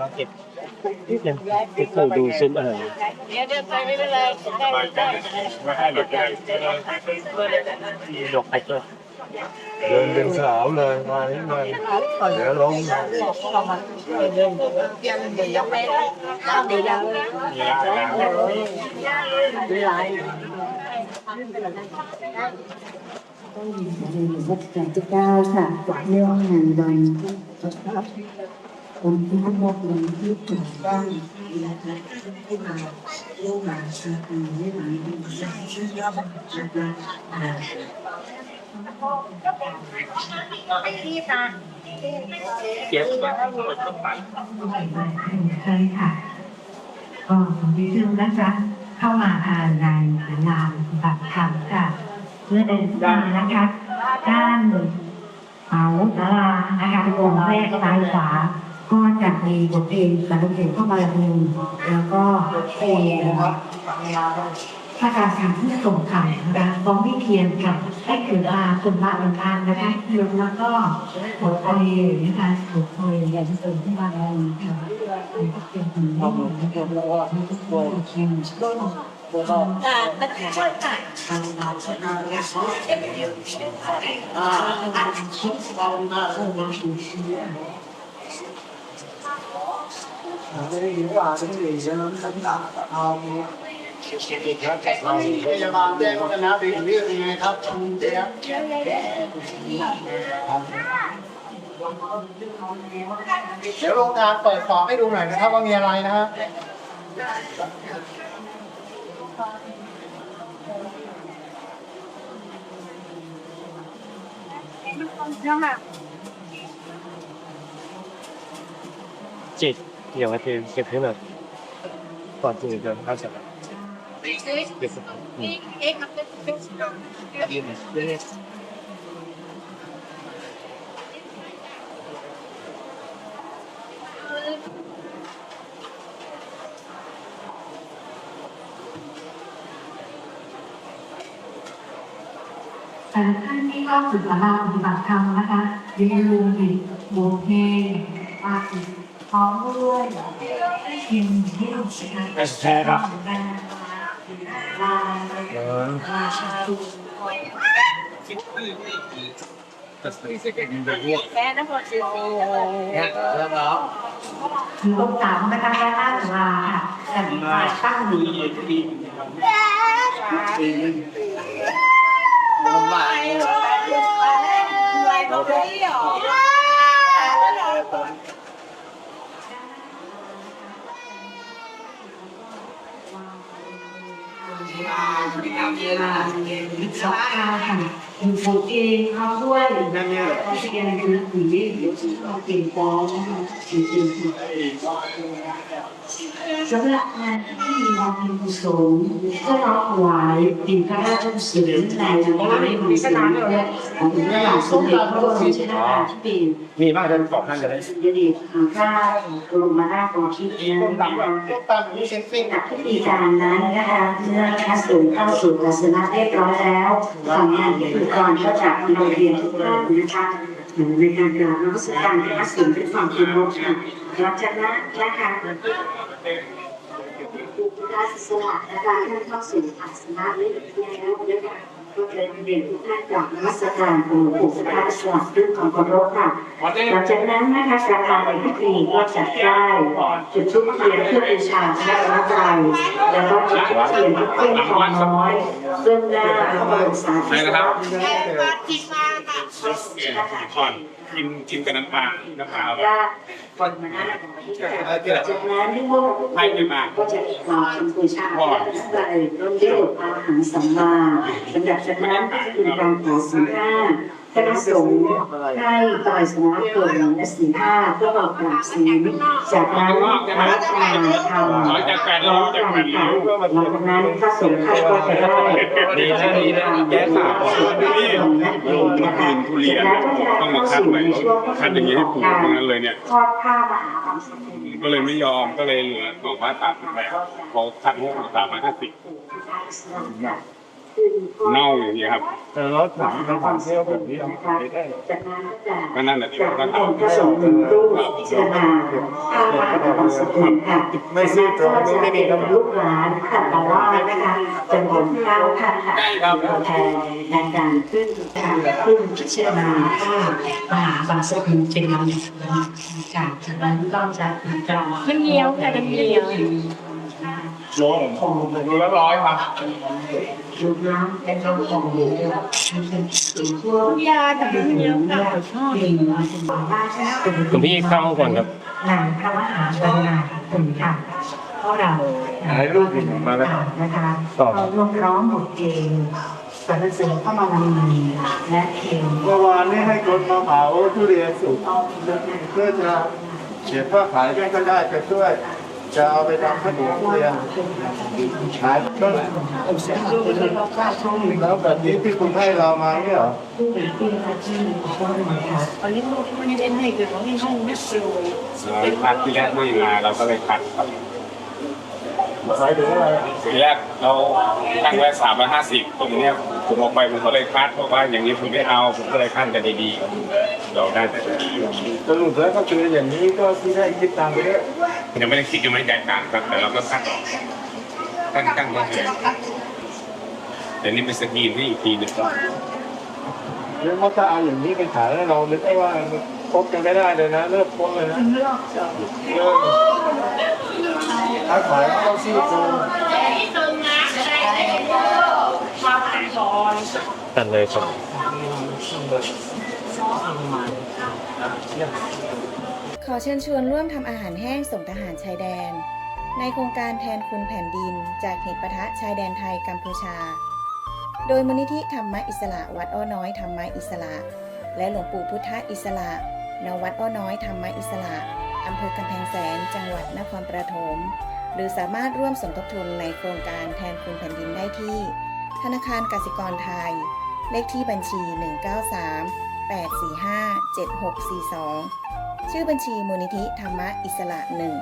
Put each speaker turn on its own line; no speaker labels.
เราเก็บนิดนึงเก็บเครื่ดูซึมเออ
เดี๋ยวเดี๋ยวไปไม่เป็นไรได้ได้
ม่ให้หรอกได้
ยกไปก็
เดินเป็นสาวเลยมานี่มาเดี๋ยวลง
ยังไม่ได้ข้าวดีแล้ว
ต้องยินดีรัชกาลที่เก้าค่ะเรื่องงานวัน วันที่ห้าวันที่ถูกต้องนะคะที่มาลูกหลาชาติไม่หลายคนชื่อนะคะอ่า
เก็บ
ใช่ค่ะก็ผมดิฉันนะคะเข้ามาภายในงานบัตรธรรมค่ะเพื่อเดินมานะคะด้านเสาศาลานะคะวงแรกซ้ายขวา ก็จะมีบทเพลงสรรเสริญเข้ามาละนึงแล้วก็เป็นพระการทำที่ส่งธรรมนะคะฟ้องวิเทียนค่ะให้เกิดมาคนละวันทานนะคะแล้วก็บทเพลงนะคะบทเพลงอย่างที่เสริมขึ้นมาแล้วค่ะเป็นผลงานนะคะแล้วก็ตัวเขียนต้น
อ่ามันช่วยค่ะ
ไม่ได้ยินว่าไม่ได้ยินแล้วตั้งแต่เอา
พยาบาลแจ้งว่าคณะเป็นเรื่องยังไงครับเดี๋ยวเดี๋ยวโรงงานเปิดของให้ดูหน่อยนะครับว่ามีอะไรนะฮะ
จิต เกี่ยวกับเก็บเก็บให้แบบก่อนที่จะเข้าสนามเก็บอืม
เอ๊ะมันเป็นเป็น
ยืนเรื่อย
แต่ท่านที่เข้าสู่ศาลาปฏิบัติธรรมนะคะย่าลืมติดโบเพลงมาติ พร้อมด้วยเทียนที่ลูกศิษย์
แพ้ครับ
ลา
เออ
ราชาตุ
แม่นะพอสิ
คือตรงสามนะคะด้านหน้าศาลาค่ะแต่มาตั้งอยู่
เราไปเที่ยว
วิศวกร ค่ะอยู่โบเองเขาด้วยเขาเรียนคือผีเดี๋ยวเขาเปลี่ยนฟ้องนะคะจริงสำหรับงานที่มีความเป็นกุศลก็ร้องถวายตินพระราชกุศลในวันนี้มีสนานเลยของพระบาทสมเด็จพระบรมชนกาธิเบศร
มีบ้างเดินสองท่านจะได้
สมเด็จพระเจ้าบรมนาถบพิตรนะคะ
พวกตามนี้เซ็นซิ่ง
พิธีการนั้นนะคะเมื่อพระสงฆ์เข้าสู่ศาสนาเรียบร้อยแล้วฝั่งานพิธีกกรก็จะนำเรียนทุกท่านนะคะในการกราบนมัสการพระสงฆ์เป็นความเคารพค่ะรับจากนั้นนะคะการสละและการท่านเข้าสู่อาสนะนี้แล้วนะคะ ก็เลยเรียนทุกท่านกราบนมัสการองค์ปู่สถาสลักด้วยความเคารพค่ะหลังจากนั้นนะคะประธานในพิธีก็จะได้จุดชุบเทียนเพื่อบูชาพระรัตนตรัยแล้วก็จุดทุกเทียนเพื่อเพื่อนทองน้อยเบื้องหน้าพระบรมสารีริกธาตุ
แม่มากินมาค่ะ
ก่อนกินกินกับน้ำปลาน้ำปลา
ว่าคนมาหน้าของที่จะจากนั้นที่พวกก็จะกล่าวคำบูชาพระรัตนตรัยร่วมด้วยบทอาหารสัมมาสำหรับจากนั้นก็จะเป็นการขอสินห้า คณะสงฆ์ให้ต่อยสมาคมและสินห้าเพื่อบอกกราบศีลจากนั้นพระธรัตนธรรมแล้วจากการค่ะหลังจากนั้นพระสงฆ์ท่านก็จะได้
ดีนะดีนะแย่สาบนี่ลงมาคืนทุเรียนต้องมาคัดใหม่คัดอย่างนี้ให้ปลูกตรงนั้นเลยเนี่ย
ทอดผ้ามหาควาสำเร็จ
ก็เลยไม่ยอมก็เลยเหลือสองร้อยสามสิบแปดเขาคัดให้สามร้อยห้าสิบ เน่าอย่างนี้ครับ
แต่รถถังเขาพันเที่ยวแบบนี้ไม่ได้
จากนั้นก็
นั่นแหละที่เราต้องทำ
ระสงฆ์หนึ่งรูปพิจารณาข้าวหวานของสกุลค่ะ
ไม่ซื้อตรงนี้ไม่มีครับ
ลูกหลานขัตวาสนะคะจำนวนเก้าท่านค่ะตัวแทนในการขึ้นขึ้นพิจารณาข้าวมหาบางสกุลเป็นลำดับจากจากนั้นก็จะกล่าว
มันเหนียวค่ะมันเหนียว
ร้อยครับ
ลูกน้ำเป็นลมของหมูเป็นทั่วยา
แต่มันเหนียวค่ะ
เป็นว่าใช่ไหม
คุณพี่เข้าก่อนครับ
นางพระมหาบรรณาคุณค่ะเพราะเรา
ถ่ายรูปอีกมาแล้ว
นะคะเรารวมร้องบทเพลงสรรเสริญพระบารมีและเพลง
เมื่อวานนี้ให้คนมาเผาทุเรียนสุกเพื่อจะเขียนว่าขายกันก็ได้ไปช่วย จะเอาไปทำขนมเรียนขายก็แล้วแบบนี้ที่คุณให้เรามาเนี่ยเหรอ
ผู้เป็นที่รักที่มีความหมายค่ะ
อันนี้มันไม่ได้ให้คือของที่ห้องไม่สวย
เราคัดที่แรกไม่มาเราก็เลยคัดครับ
ขายถึงอะไร
ทีแรกเราตั้งไว้สามร้อยห้าสิบตรงเนี้ยผมออกไปผมก็เลยคัดเพราะว่าอย่างนี้ผมไม่เอาผมก็เลยคัดกันดีๆเราได้แต่
สรุปแล้วก็คืออย่างนี้ก็ที่ได้คิดตามไปด้วย
ยังไม่ได้คิดยังไม่ได้จ่ายตังค์ครับแต่เราก็คัดออกตั้งตั้งไว้เลยแต่นี่เป็นสกรีนที่อีกทีหนึ่ง
เรื่องว่าถ้าเอาอย่างนี้ไปขายแล้วเรานึกได้ว่าพบกันไม่ได้เลยนะเลิกพบเลยนะเลิกถ้าขายก็ต้องซี่โครง
ตัดเลยครับ
ข อเชิญชวนร่วมทำอาหารแห้งส่งทหารชายแดน ในโครงการแทนคุณแผ่นดิน จากเหตุปะทะชายแดนไทยกัมพูชา โดยมูลนิธิธรรมอิสระวัดอ้อน้อยธรรมอิสระ และหลวงปู่พุทธอิสระณวัดอ้อน้อยธรรมอิสระอำเภอกำแพงแสนจังหวัดนครปฐมหรือสามารถร่วมสมทบทุนในโครงการแทนคุณแผ่นดินได้ที่ ธนาคารกสิกรไทย เลขที่บัญชี 193 845 7642 ชื่อบัญชีมูลนิธิธรรมะอิสระหนึ่ง